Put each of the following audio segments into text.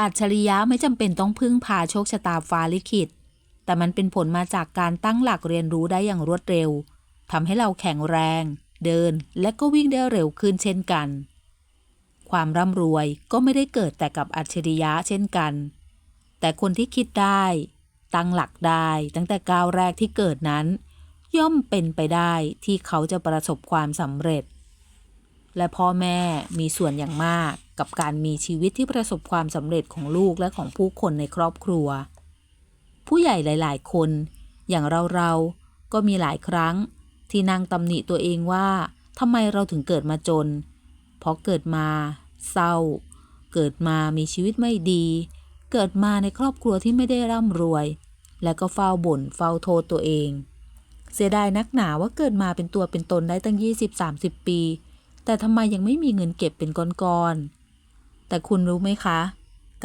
อัจฉริยะไม่จำเป็นต้องพึ่งพาโชคชะตาฟ้าลิขิต แต่มันเป็นผลมาจากการตั้งหลักเรียนรู้ได้อย่างรวดเร็วทำให้เราแข็งแรง เดินและก็วิ่งได้เร็วขึ้นเช่นกัน ความร่ำรวยก็ไม่ได้เกิดแต่กับอัจฉริยะเช่นกัน แต่คนที่คิดได้ ตั้งหลักได้ตั้งแต่ก้าวแรกที่เกิดนั้น ย่อมเป็นไปได้ที่เขาจะประสบความสำเร็จ และพ่อแม่มีส่วนอย่างมาก กับการมีชีวิตที่ประสบความสำเร็จของลูกและของผู้คนในครอบครัว ผู้ใหญ่หลาย ๆ คน อย่างเราๆก็มีหลายครั้ง ที่นั่งตำหนิตัวเองว่าทำไมเราถึงเกิดมาจนเพราะเกิดมา เศร้า เกิดมามีชีวิตไม่ดี เกิดมาในครอบครัวที่ไม่ได้ร่ำรวย และก็เฝ้าบ่นเฝ้าโทษตัวเอง เสียดายนักหนาว่าเกิดมาเป็นตัวเป็นตนได้ตั้ง 20-30 ปี แต่ทำไมยังไม่มีเงินเก็บเป็นก้อนๆ แต่คุณรู้ไหมคะ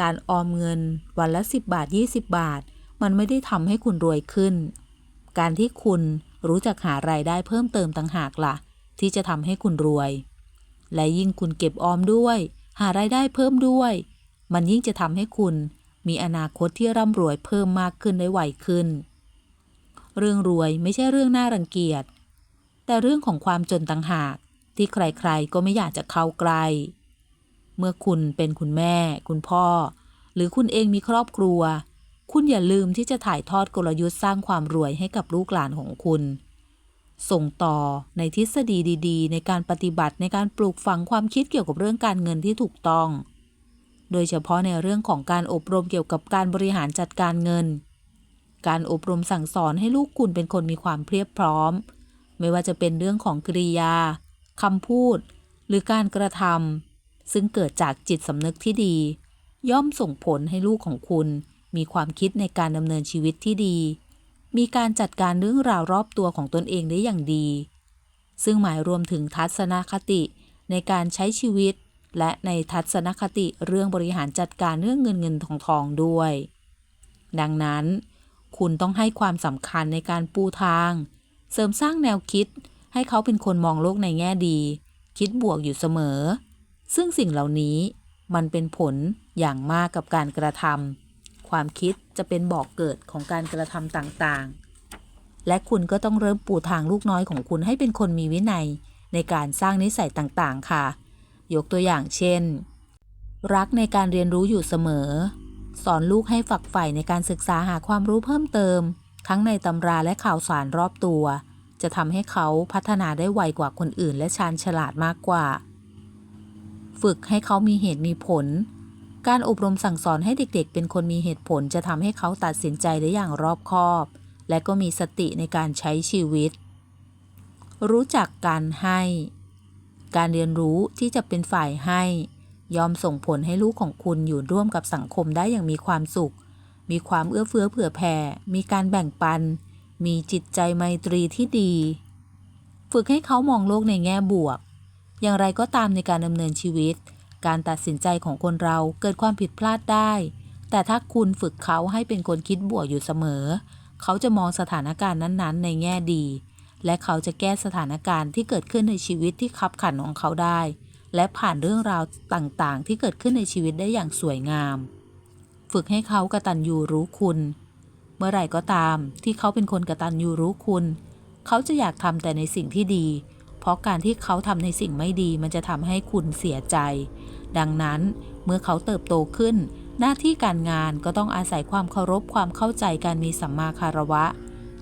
การออมเงินวันละ 10 บาท 20 บาท มันไม่ได้ทำให้คุณรวยขึ้น การที่คุณรู้จักหารายได้เพิ่มเติมต่างหากละ่ะ ที่จะทำให้คุณรวย และยิ่งคุณเก็บออมด้วย หารายได้เพิ่มด้วย มันยิ่งจะทำให้คุณมีอนาคตที่ร่ำรวยเพิ่มมากขึ้นได้ไวขึ้น เรื่องรวยไม่ใช่เรื่องน่ารังเกียจ แต่เรื่องของความจนต่างหากที่ใครๆก็ไม่อยากจะเข้าใกล้ เมื่อคุณเป็นคุณแม่ คุณพ่อ หรือคุณเองมีครอบครัว คุณอย่าลืมที่จะถ่ายทอดกลยุทธ์สร้างความรวยให้กับลูกหลานของคุณ ส่งต่อในทฤษฎีดีๆ ในการปฏิบัติในการปลูกฝังความคิดเกี่ยวกับเรื่องการเงินที่ถูกต้อง โดยเฉพาะในเรื่องของการอบรมเกี่ยวกับการบริหารจัดการเงิน การอบรมสั่งสอนให้ลูกคุณเป็นคนมีความเพียบพร้อม ไม่ว่าจะเป็นเรื่องของกริยาคำพูด หรือการกระทำ ซึ่งเกิดจากจิตสำนึกที่ดี ย่อมส่งผลให้ลูกของคุณ มีความคิดในการดำเนินชีวิตที่ดี มีการจัดการเรื่องราวรอบตัวของตนเองได้อย่างดี ซึ่งหมายรวมถึงทัศนคติในการใช้ชีวิต และในทัศนคติเรื่องบริหารจัดการเรื่องเงินเงินทองทองด้วย ดังนั้น คุณต้องให้ความสำคัญในการปูทาง เสริมสร้างแนวคิดให้เขาเป็นคนมองโลกในแง่ดี คิดบวกอยู่เสมอ ซึ่งสิ่งเหล่านี้มันเป็นผลอย่างมากกับการกระทำความคิดจะเป็นบอกเกิดของการกระทำต่างๆ และคุณก็ต้องเริ่มปูทางลูกน้อยของคุณให้เป็นคนมีวินัยในการสร้างนิสัยต่างๆ ค่ะ ยกตัวอย่างเช่น รักในการเรียนรู้อยู่เสมอ สอนลูกให้ฝักใฝ่ในการศึกษาหาความรู้เพิ่มเติม ทั้งในตำราและข่าวสารรอบตัว จะทำให้เขาพัฒนาได้ไวกว่าคนอื่นและชาญฉลาดมากกว่า ฝึกให้เขามีเหตุมีผล การอบรมสั่งสอนให้เด็กๆ เป็นคนมีเหตุผลจะทำให้เขาตัดสินใจได้อย่างรอบคอบ และก็มีสติในการใช้ชีวิต รู้จักการให้ การเรียนรู้ที่จะเป็นฝ่ายให้ ยอมส่งผลให้ลูกของคุณอยู่ร่วมกับสังคมได้อย่างมีความสุข มีความเอื้อเฟื้อเผื่อแผ่ มีการแบ่งปัน มีจิตใจไมตรีที่ดี ฝึกให้เขามองโลกในแง่บวก อย่างไรก็ตามในการดำเนินชีวิต การตัดสินใจของคนเราเกิดความผิดพลาดได้ แต่ถ้าคุณฝึกเขาให้เป็นคนคิดบวกอยู่เสมอ เขาจะมองสถานการณ์นั้นๆ ในแง่ดี และเขาจะแก้สถานการณ์ที่เกิดขึ้นในชีวิตที่ขับขันของเขาได้ และผ่านเรื่องราวต่างๆ ที่เกิดขึ้นในชีวิตได้อย่างสวยงาม ฝึกให้เขากระตันยูรู้คุณ เมื่อไหร่ก็ตามที่เขาเป็นคนกระตันยูรู้คุณ เขาจะอยากทำแต่ในสิ่งที่ดี เพราะการที่เขาทำในสิ่งไม่ดีมันจะทำให้คุณเสียใจ ดังนั้นเมื่อเขาเติบโตขึ้น หน้าที่การงานก็ต้องอาศัยความเคารพความเข้าใจการมีสัมมาคารวะ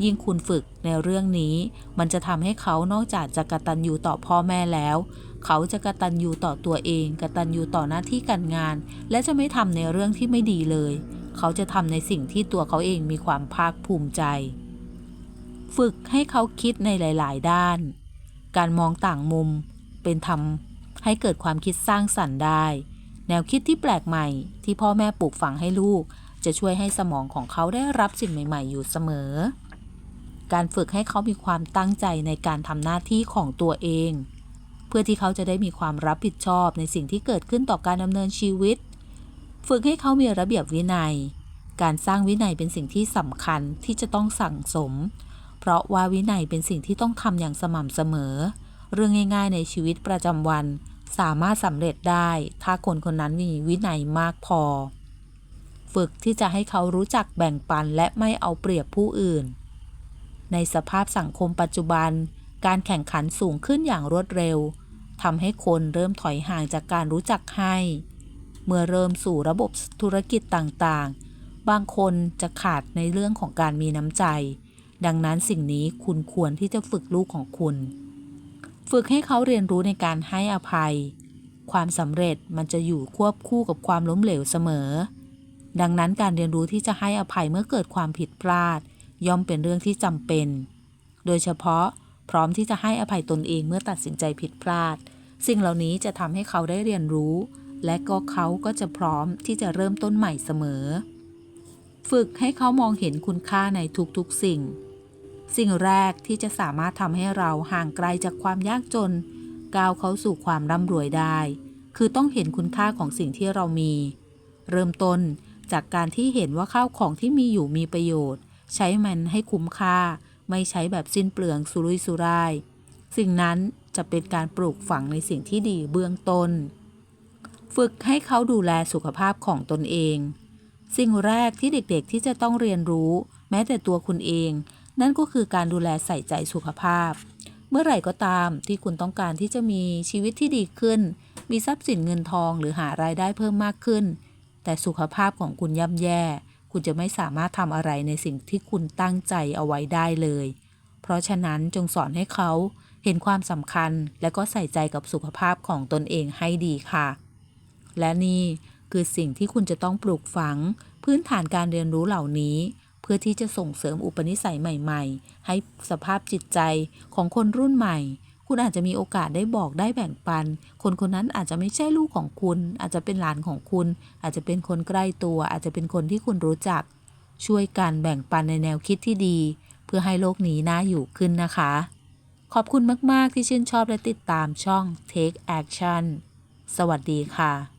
ยิ่งคุณฝึกในเรื่องนี้ มันจะทำให้เขานอกจากจะกระตันยูต่อพ่อแม่แล้ว เขาจะกระตันยูต่อตัวเองกระตันยูต่อหน้าที่การงาน และจะไม่ทำในเรื่องที่ไม่ดีเลย เขาจะทำในสิ่งที่ตัวเขาเองมีความภาคภูมิใจ ฝึกให้เขาคิดในหลาย ๆ ด้าน การมองต่างมุม เป็นทำให้เกิดความคิดสร้างสรรค์ได้ แนวคิดที่แปลกใหม่ที่พ่อแม่ปลูกฝังให้ลูก จะช่วยให้สมองของเขาได้รับสิ่งใหม่ ๆ อยู่เสมอ การฝึกให้เขามีความตั้งใจในการทำหน้าที่ของตัวเอง เพื่อที่เขาจะได้มีความรับผิดชอบในสิ่งที่เกิดขึ้นต่อการดำเนินชีวิต ฝึกให้เขามีระเบียบวินัย การสร้างวินัยเป็นสิ่งที่สำคัญที่จะต้องสั่งสม เพราะว่าวินัยเป็นสิ่งที่ต้องทำอย่างสม่ำเสมอ เรื่องง่าย ๆ ในชีวิตประจำวัน สามารถสำเร็จได้ ถ้าคนคนนั้นมีวินัยมากพอ ฝึกที่จะให้เขารู้จักแบ่งปันและไม่เอาเปรียบผู้อื่น ในสภาพสังคมปัจจุบัน การแข่งขันสูงขึ้นอย่างรวดเร็วทำให้คนเริ่มถอยห่างจากการรู้จักให้ เมื่อเริ่มสู่ระบบธุรกิจต่างๆ บางคนจะขาดในเรื่องของการมีน้ำใจ ดังนั้นสิ่งนี้คุณควรที่จะฝึกลูกของคุณ ฝึกให้เขาเรียนรู้ในการให้อภัย ความสำเร็จมันจะอยู่ควบคู่กับความล้มเหลวเสมอ ดังนั้นการเรียนรู้ที่จะให้อภัยเมื่อเกิดความผิดพลาด ย่อมเป็นเรื่องที่จำเป็น โดยเฉพาะพร้อมที่จะให้อภัยตนเองเมื่อตัดสินใจผิดพลาด สิ่งเหล่านี้จะทำให้เขาได้เรียนรู้ และก็เขาก็จะพร้อมที่จะเริ่มต้นใหม่เสมอ ฝึกให้เขามองเห็นคุณค่าในทุกๆสิ่ง สิ่งแรกที่จะสามารถทำให้เราห่างไกลจากความยากจน ก้าวเข้าสู่ความร่ำรวยได้ คือต้องเห็นคุณค่าของสิ่งที่เรามี เริ่มต้นจากการที่เห็นว่าข้าวของที่มีอยู่มีประโยชน์ ใช้มันให้คุ้มค่า ไม่ใช้แบบสิ้นเปลืองสุรุ่ยสุร่าย สิ่งนั้นจะเป็นการปลูกฝังในสิ่งที่ดีเบื้องต้น ฝึกให้เขาดูแลสุขภาพของตนเอง สิ่งแรกที่เด็กๆที่จะต้องเรียนรู้ แม้แต่ตัวคุณเอง นั่นก็คือการดูแลใส่ใจสุขภาพ เมื่อไหร่ก็ตามที่คุณต้องการที่จะมีชีวิตที่ดีขึ้น มีทรัพย์สินเงินทองหรือหารายได้เพิ่มมากขึ้น แต่สุขภาพของคุณย่ำแย่ คุณจะไม่สามารถทำอะไรในสิ่งที่คุณตั้งใจเอาไว้ได้เลย เพราะฉะนั้นจงสอนให้เขาเห็นความสำคัญและก็ใส่ใจกับสุขภาพของตนเองให้ดีค่ะ และนี่คือสิ่งที่คุณจะต้องปลูกฝัง พื้นฐานการเรียนรู้เหล่านี้ พื่อที่จะส่งเสริมอุปนิสัยใหม่ ๆ ให้สภาพจิตใจของคนรุ่นใหม่ คุณอาจจะมีโอกาสได้บอกได้แบ่งปัน คนคนนั้นอาจจะไม่ใช่ลูกของคุณ อาจจะเป็นหลานของคุณ อาจจะเป็นคนใกล้ตัว อาจจะเป็นคนที่คุณรู้จัก ช่วยกันแบ่งปันในแนวคิดที่ดี เพื่อให้โลกนี้น่าอยู่ขึ้นนะคะ ขอบคุณมาก ๆ ที่ชื่นชอบและติดตามช่อง Take Action สวัสดีค่ะ